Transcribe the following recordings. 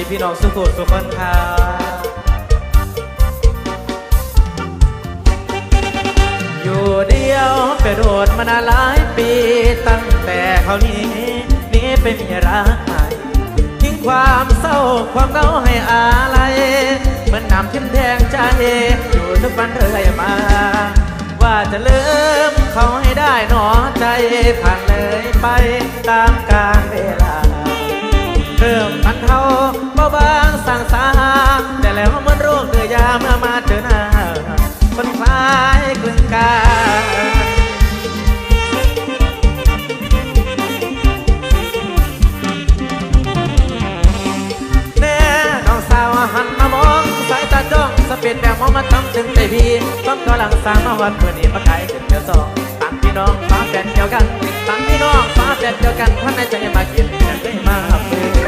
ดีพี่น้องสุขุสุขคนครับอยู่เดียวไปโดดมานานหลายปี ตั้งแต่เขานี้นี้ไปมีรักใหม่ทิ้งความเศร้าความเหงาให้อะไรเหมือนน้ำทิ่มแทงใจอยู่ทุกวันเรื่อยมา ว่าจะลืมเขาให้ได้หนอใจผ่านเลยไปตามกาลเวลา เริ่มบรรเทาเบาบางสั่งสาแต่แล้วมันโรคเดือยาเมื่อมาเจอหน้าคนคล้ายกลึงกาแน่น้องสาวหันมามองสายตาจ้องสะเปดแบบมองมาทำถึงใจพี่ต้องกำลังสร้างมาวันเมื่อนี้มาไกลถึงเดียวสองตางพี่น้องฟ้าแฟนเดียวกันตางพี่น้องฟ้าแฟนเดียวกันท่านในใจมากินแต่เคยมาฝืน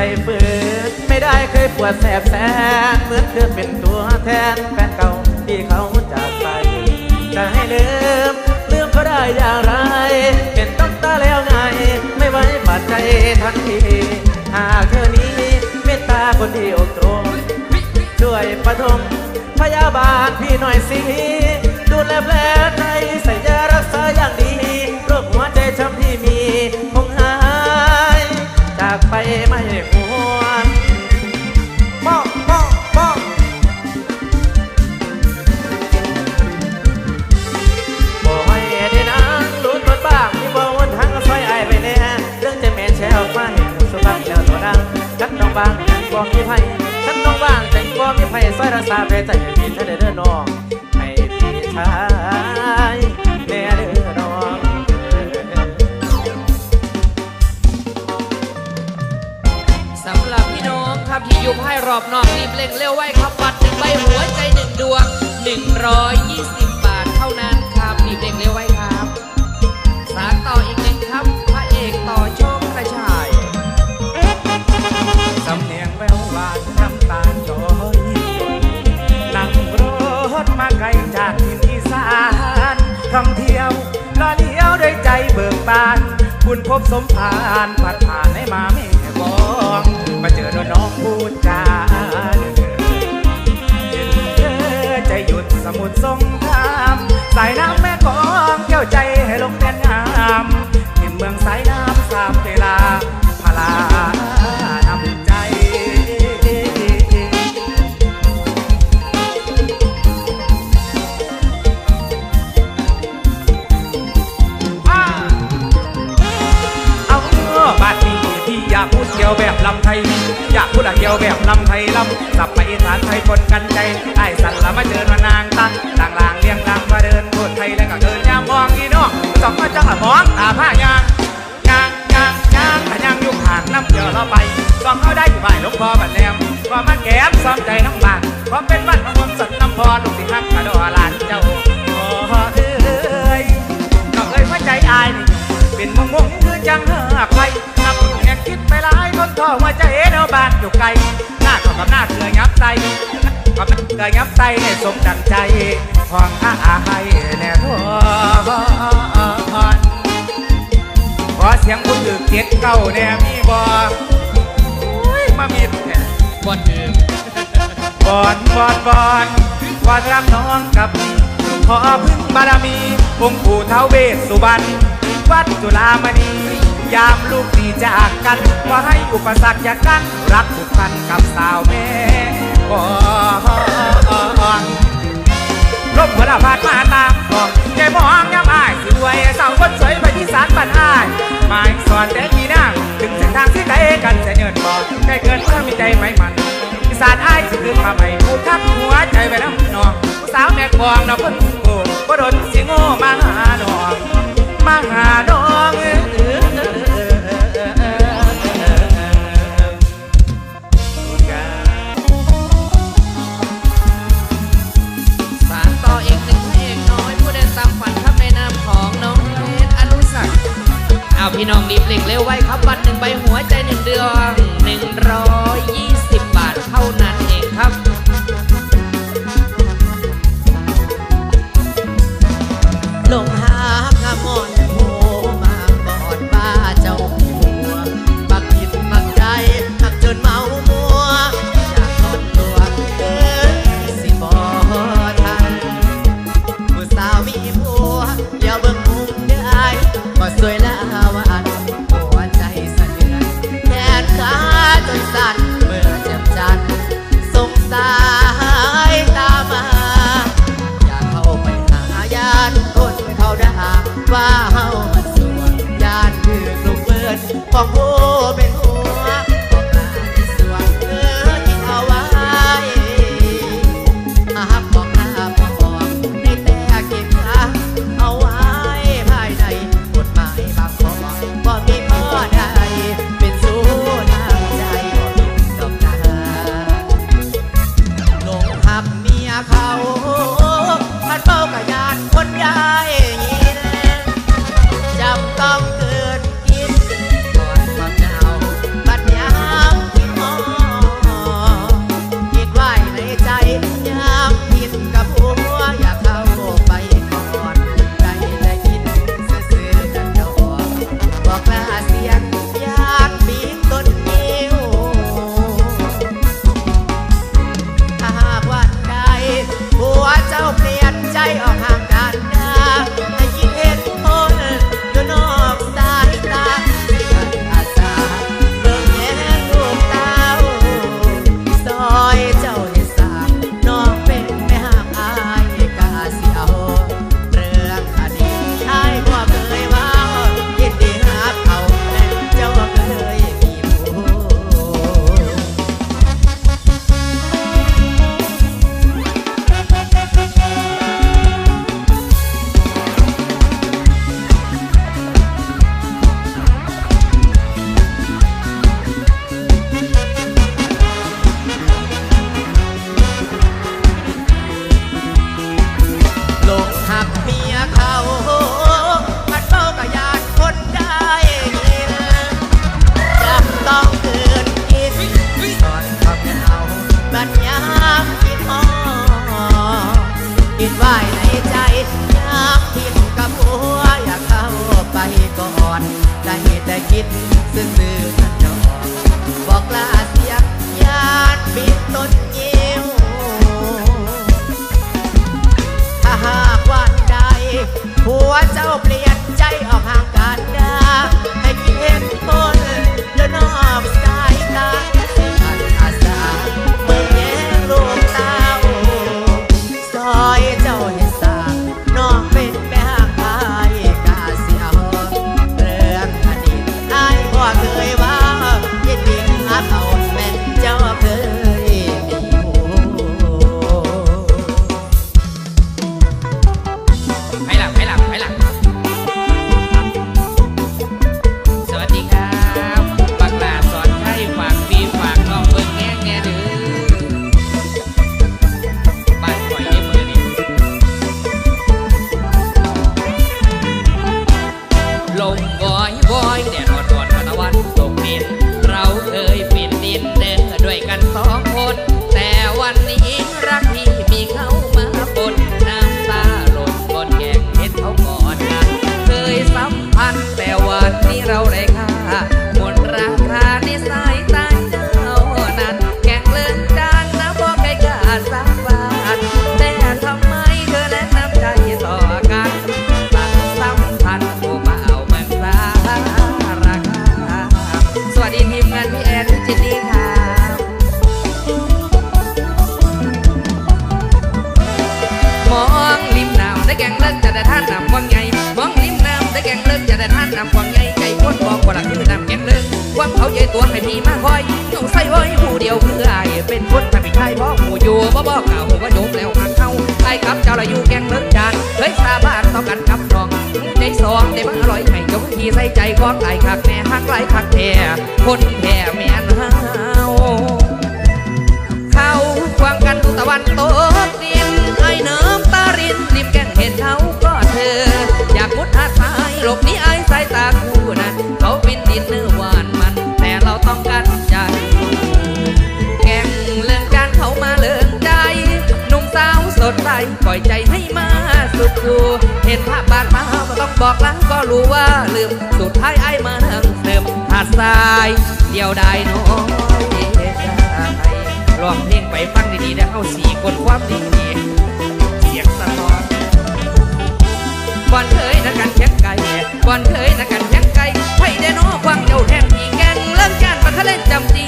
ใจฝืนไม่ได้เคยปวดแสบแสนเหมือนเธอเป็นตัวแทนแฟนเก่าที่เขาจากไป จะให้ลืมลืมเขาได้อย่างไร เป็นต้องตาแล้วไง ไม่ไว้บาดใจทันทีหากเธอนี้เมตตาคนเดียวตรงด้วยปฐมพยาบาลพี่หน่อยสิดูแลแผลใจใส่ยารักษาอย่างดีโรคหัวใจช้ำที่มีคง ซอยรักษาแผลใจให้พี่ชายเด้อเด้อน้องให้พี่ชายแน่เด้อน้องสำหรับพี่น้องครับที่อยู่ภายรอบนอกรีบเร่งเร็วไว้ครับบัตรหนึ่งใบหัวใจหนึ่งดวง120บาทเท่ บุญพบสมภารผัดผ่านให้มาไม่บองมาเจอน้องพูดจาเย็นเธอใจหยุดสมุทรสงครามสายน้ำแม่กองเกี่ยวใจ อยากพูดอะเกี่ยวแบบลำไทยลำสับไปอีสานไทยคนกันใจไอ้สันละมาเจอมานางตังต่างลางเลี้ยงลางมาเดินพูดไทยแล้วก็เดินยามมองอีน้องสองมาจังละมองตาผ้ายางยางยางยางถ้ายางอยู่ห่างน้ำเยอะเราไปกองเขาได้อยู่บ่ายหลวงพ่อบัดแลมว่ามาแก้มซ้อมใจน้องบางเพราะเป็นวันของผมสัตน้ำพอลูกสิฮักกระโดดลานเจ้าโอ้เอ้ยก็เคยหัวใจอายนี่เป็นมงมงคือจังเหื ลายคนท้อหัวใจเนาบ้านอยู่ไกล หน้าก็กับหน้าเกลือยับไตกับหน้าเกลือยับไตให้สมดังใจของอาให้แน่ทอนขอเสียงคุณตึกเจ็ดเก้าแน่มีบ่อุ้ยมามีแท้บนถือบอนบอนบอนวาดรักน้องกับพี่ขอพึ่งบารมีองค์ปู่เท้าเวสสุวรรณวัดจุฬามณียามลูก จากกันว่าให้อุปสรรคอย่ากันรักผูกพันกับสาวแม่บอนลมหัวละพาดมาตามกองแกมองย้ำอายสวยสาวคนสวยไปที่สารบันอายหมายสอนแต่มีนางถึงเส้นทางที่ไกลกันจะเนินบอกใกล้เกินเมื่อมีใจไม่มันอีสานอ้ายสิคือมาใหม่ผู้ทักหัวใจไปน้ำนองผู้สาวแม่กวางเราเพิ่นโง่บ่โดนสิโง่มาหาดองมาหาดองาพี่น้องรีบเร่งเร็วไว้ครับบัตรหนึ่งใบหัวใจหนึ่งเดือน120บาทเท่านั้นเองครับ ว่าเฮามัสวยยานคือกลมเบิดของโอเป็น ยผู้เดียวคือไอเป็นคนแต่ไม่ใช่เพราะผู้อยู่บ่บ่เก่าว่าโยมแล้วหักเข้าไอ้กับเจ้าละอยู่แกงเลิกจานเฮ้ยสาบานต้องกันคับน้องในซองในมันอร่อยไข่ยกทีใส่ใจก้อนไอ้คักแม่หักไรคักแท่คนแท่แม่นเฮาเข้าควงกันตะวันตกดินไอ้น้ำตารินริมแกงเห็นเขาก็เธออยากมุดหาสายหลบนี้ไอ้สายตาคูายปล่อยใจให้มาสุดกูเห็นภาพบาดมาก็ต้องบอกลังก็รู้ว่าลืม สุดท้ายไอ้มานั่งเติมผาดทราย เดียวได้น้อยลองเพลงไปฟังดีๆได้เข้าสี่คนความดีเสียงสะท้อนก่อนเคยนักการแข่งไก่ก่อนเคยนักการแข่งไก่ไผ่แดโนควังเดียวแทงอีแกงเริ่มจานมาทะเลจำจี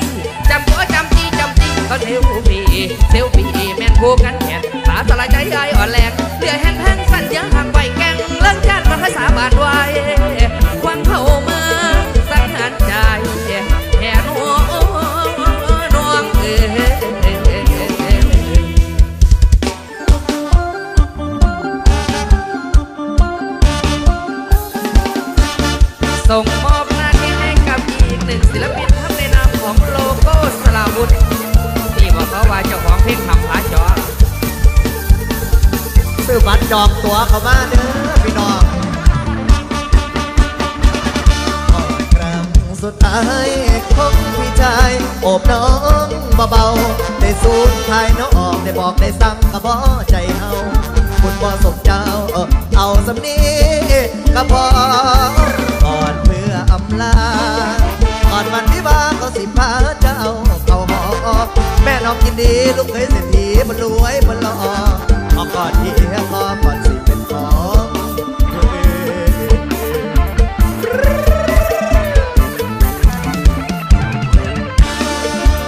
จำก็จำจีจำจีก็เซลฟี่เซลฟี่แมนโูกัน สลายใจใอ้อ่อนแรงเพื่อให้ จองตั๋วเข้ามาเด้อพี่น้องขอครั้งสุดท้ายของพี่ชายโอบน้องเบาๆได้สูญภายน้องได้บอกได้สั่งกระบอใจเฮาคุณบ่สมเจ้าเออเอาสำนี้ก็พอก่อนเมื่ออำลาก่อนวันที่บ้าก็สิพาเจ้าเข้าหอแม่น้องยินดีลูกเคยเศรษฐีมันรวยมันหล่อ เอาก่อนที่เฮียพอก่อนสิเป็นของ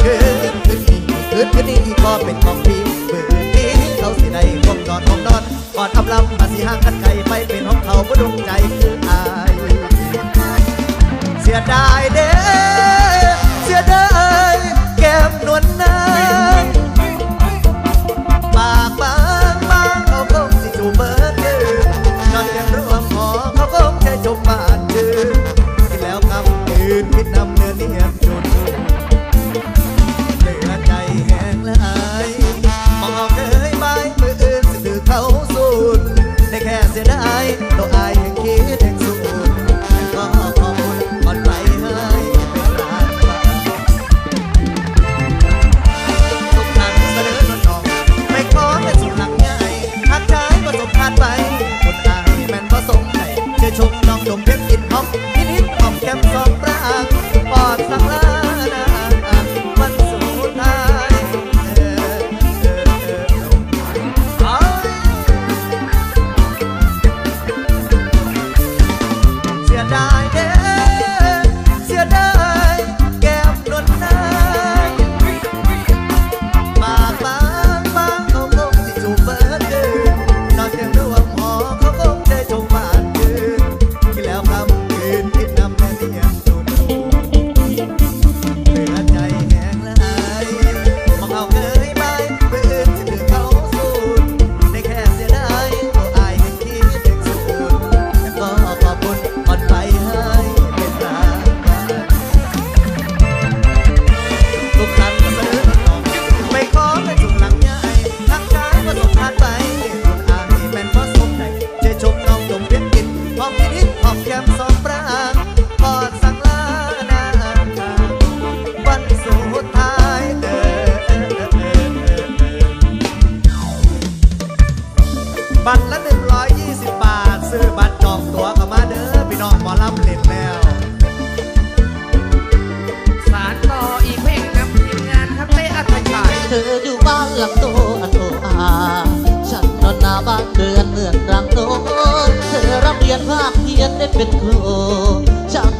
คืนคืนนี้คืนคืนนี้ก็เป็นของพี่มือนี้เขาสิได้ห้องนอนห้องนอนก่อนอำลำมาสิห่างกันไกลไปเป็นห้องเขาบ่ดวงใจคืออาย เสียดายเด้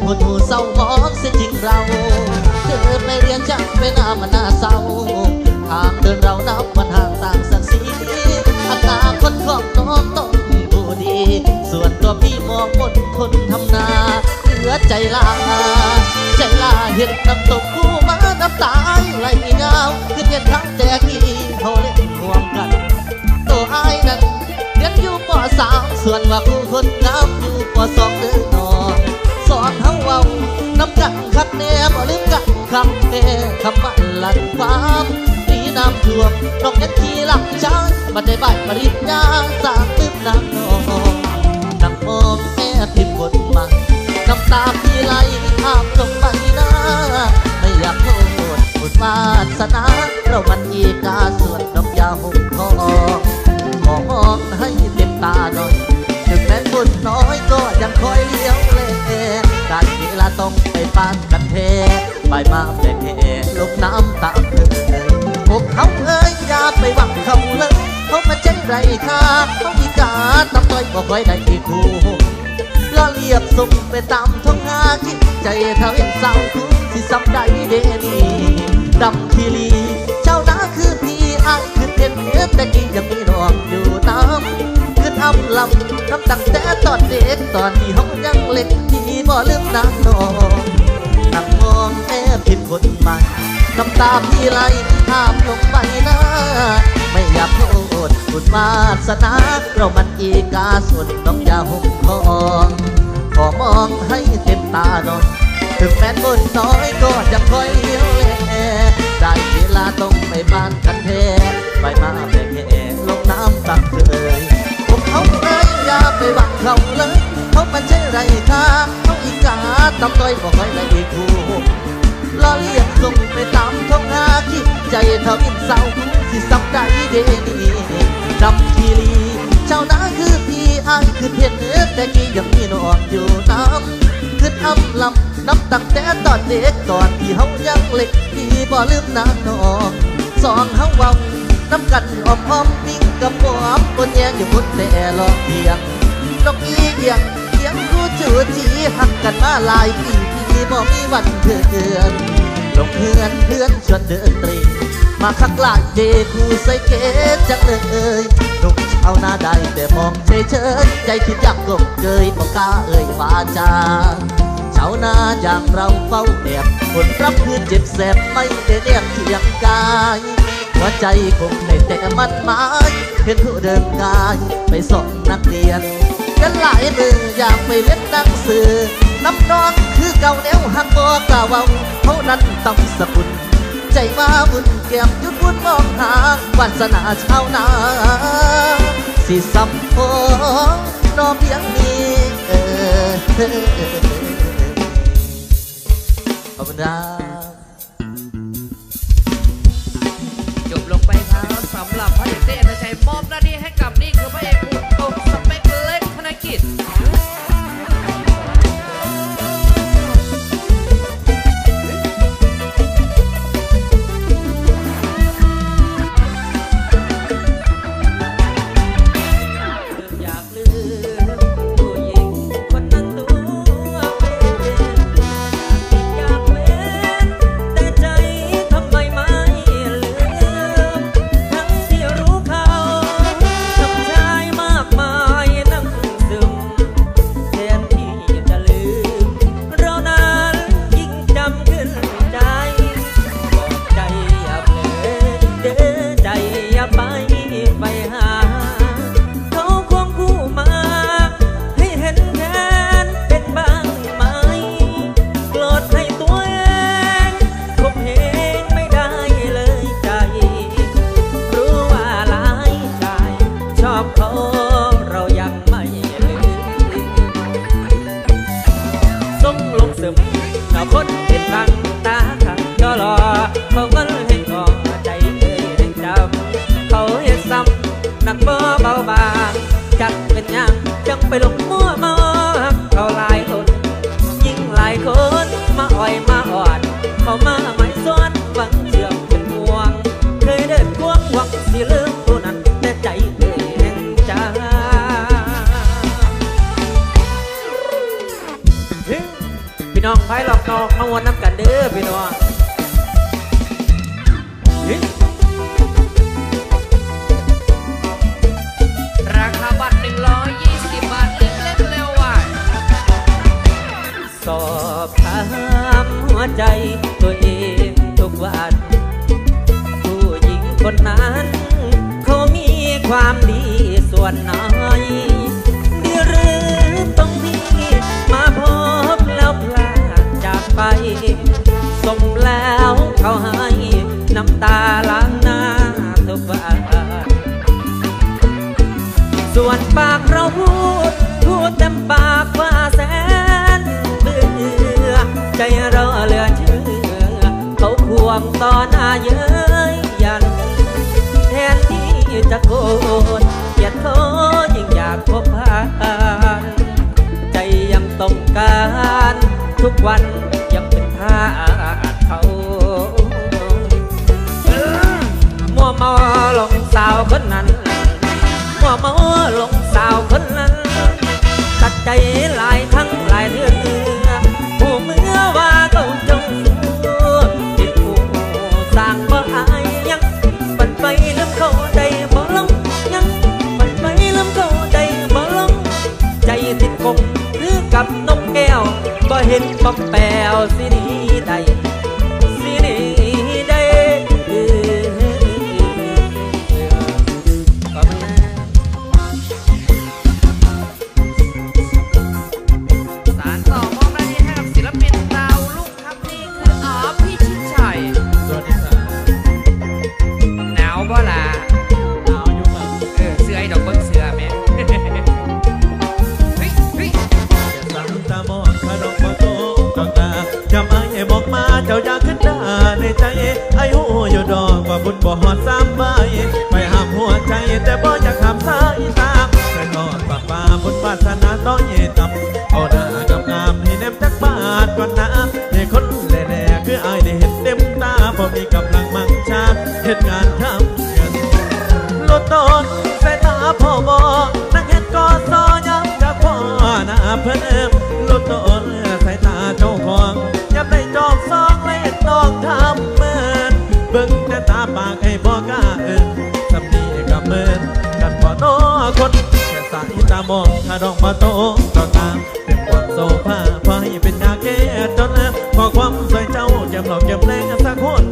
หดหูเศร้ามองเสียจริงเรา เธอไปเรียนช่างเป็นอามันน่าเศร้าทางเดินเรานับวันห่างต่างศักดิ์ศรีอนาคตของน้องต้องผู้ดี ส่วนตัวพี่มองบนคนทำนาเหลือใจลาใจลาเห็นน้ำตกคู่มาน้ำตาไหลเงาคือเพียงครั้งแต่กี้เขาเล่นห่วงกัน ตัวอายนั้นเรียนอยู่ปสามส่วนว่าผู้คนงามอยู่ปสองเดินนอ อนเฮาเว้าน้ำกันคักแน่บ่ลืมกันคำแน่คำมันหลังความปีน้ำท่วมนกยังขี่หลังช้างมันได้ใบปริญญาสามตึกน้ำนองน้ำมองแม่พิมพ์บนมาน้ำตาพี่ไหลอาบลงไปน้ การทำต้อยบอกไว้ได้ที่คู่ล้อเลียบส่งไปตามท้องหาคิดใจเท่าเห็นเศร้าทุกที่ซ้ำใดเดนีดำทีลีเจ้านาคือพี่อายคือเด่นเนื้อแต่กี้ยังมีน้องอยู่น้ำคืออำลำน้ำตั้งแต่ตอนเด็กตอนที่ห้องยังเล็กพี่บ่ลืมนางนองนั่งมองแอบผิดคนใหม่น้ำตาพี่ไหลห้ามลงไปน้า บุญวาสนาเรามันอีกาส่วนน้องยาห่มทองขอมองให้เต็มตาานนถึงแม้นบนน้อยก็จะคอยเลี้ยวแลได้เวลาต้องไปบ้านกันแท้ไปมาแผ่แห่ลงน้ำตักเคยพวกเขาเอ้ยอย่าไปหวังเขาเลย เขามันใช่ไรค่าเขาอีกาตำต้อยบอกให้ละอีกคู่ ล้อเลียนส่งไปตามท้องหาคิดใจทวินเศร้าสิสับใจเดนีจำทีลีชาวนาคือพี่อายคือเพียนเนื้อแต่กี้ยังมีนอนอยู่น้ำคืออำลำน้ำตั้งแต่ตอนเด็กตอนที่เฮายังเล็กพี่บ่ลืมน้ำนองสองเฮาเว้าน้ำกันออมอ้อมปิ้งกับปอมบนแยงอยู่บนแต่ลองเพียงนกอีเอียงเสียงคู่จูจีหักกันมาหลายปี พี่บ่มีวันเถื่อนลงเพื่อนเพื่อนชวนเดินตรี มาข้างหลายเดคู่ใส่เกตจังเลยหนุ่มชาวนาได้แต่มองเฉยเฉยใจคิดอยากกลมเกยบอกกล้าเอ่ยวาจาชาวนาอย่างเราเฝ้าแอบผลรับคือเจ็บแสบไม่ได้เรียกเทียงกาย หัวใจคงได้แต่มัดหมายเห็นผู้เดินกายไปส่งนักเรียนกันหลายมืออยากไปเล่นหนังสือ น้ำนองคือเก่าแนวหักบอกกล่าวเอาเขานั้นต้องสกุลใจมาบุญแก้มหยุดวุ่นมองหาวาสนาชาวนาสิสัมพงนอเพียงนี้เออขอบคุณครับจบลงไปครับสำหรับพระเอกเต้นใจมอบหน้าที่ให้กับนี่คือพระเอกคุณตรงสเปคเล็กธนกิจ ไปหลงมั่วมองเขาหลายคนยิ่งหลายคนมาอ่อยมาอ่อนเขามาไม่ซ้อนหวังเชื่อมเป็นห่วง เคยเดินควงหวังสิลืมผู้นั้นแต่ใจเคยแห่งจาพี่น้องไพ่หลอกนอกมาวนน้ำกันเด้อพี่น้อง ใจตัวเองทุกวัน ผู้หญิงคนนั้น เขามีความดีส่วนไหน ทุ เจ้าอยากขึ้นดาดในใจ ไอ้หูอยู่ดอกว่าบุญบ่หอดสามใบไปห้ามหัวใจแต่บ่อยากห้ามสายตาแต่นอนปากป่าบุญปาสนาต้อยต่ำเอาหน้ากับงามให้เนมจักบาทก่อนนะในคนแหล่ๆคือไอ้ได้เห็นเต็มตาพอมีกำลังมั่งชาเหตุงานท ปากให้บอกล้าเอินสำนีกับเมินกันพอโตคนแค่สายตามองถ้าดอกมาโตก็ตามเป็นความโซฟาพอให้เป็นยาแก้จนแล้วพอความสวยเจ้าเจ็บหลอกเจ็บแรงสักคน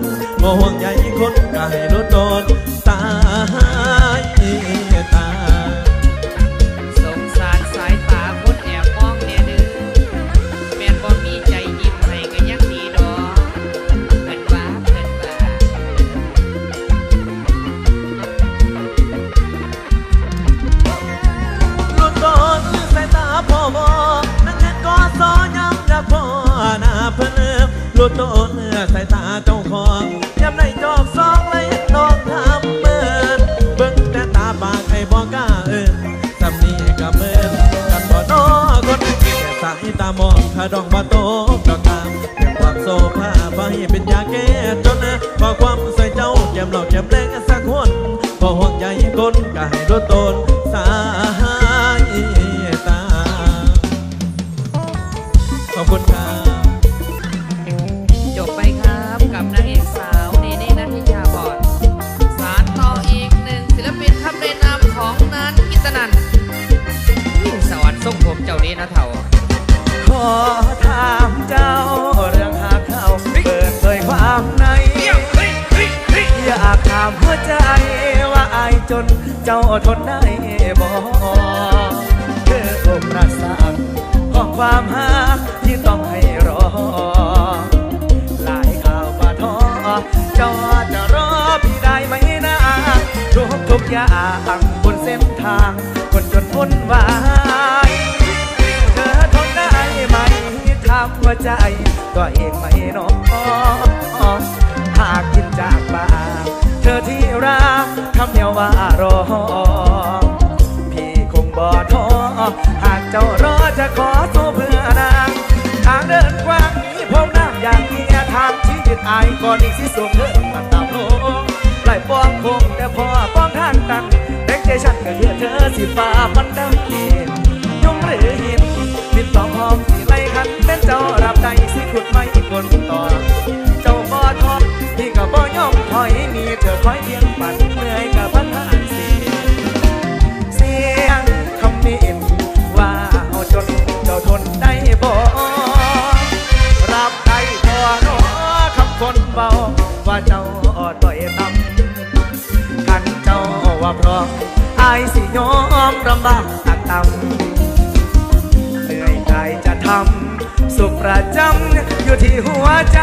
บ่ห่วงใยคนก็ให้ลดตนตา ลุดโดนสายตาเจ้าของย้ำในจอกซองเลยน้องทำเมือนเบิ่งแต่ตาปากให้บอกกล้าเอินสำนีกับเมินกันบ่นอคนแค่สายตามองถ้าดองบ่โตก็ตามเป็นความโซภาพให้เป็นยาแก้จนพอความใส่เจ้าเจ็บหลอกเจ็บแรงสักคนพอห่วงใยคนก็ให้ลดตนสา จนเจ้าทนได้บ่คืออกรักสักของความหาที่ต้องให้รอ หลายข่าวบาท้อเจ้าจะรอพี่ได้ไหมนะทุกทุกอย่างบนเส้นทางคนจนพ้นวายเธอทนได้ไหมทำว่าใจตัวเองไม่นอนหากกินจากปา คำเดียวว่ารอ พี่คงบ่ท้อหากเจ้ารอจะขอสู้เพื่อนาง ทางเดินกว้างนี้พบน้ำอย่างเมียทางชีวิตอายก่อนอีกสิสูงเดินมาตามโลกไล่ปองคงแต่พอป้องทางตันแรงใจฉันก็คือเธอสิฟ้ามันดังเองยงหรือหินบินต่อพร้อมสิไล่คันเป็นเจ้ารับใจสิขุดไม่คนต่อ เจ้าบ่ทอพี่ก็บ่ยอมถอยหนีเธอคอยเพียงปั่น ยอมลำบากตักต่ำเหนื่อยใจจะทำสุขประจำอยู่ที่หัวใจ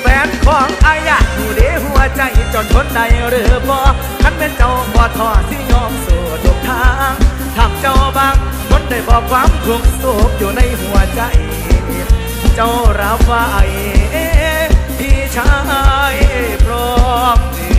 แฟนของอายอยากอยู่ในหัวใจจนทนได้หรือบ่ขันเป็นเจ้าบ่ทอสิยอมสู่ทุกทางทำเจ้าบางทนได้บอกความทุกข์สุขอยู่ในหัวใจ เจ้ารับไว้พี่ชายพร้อมดี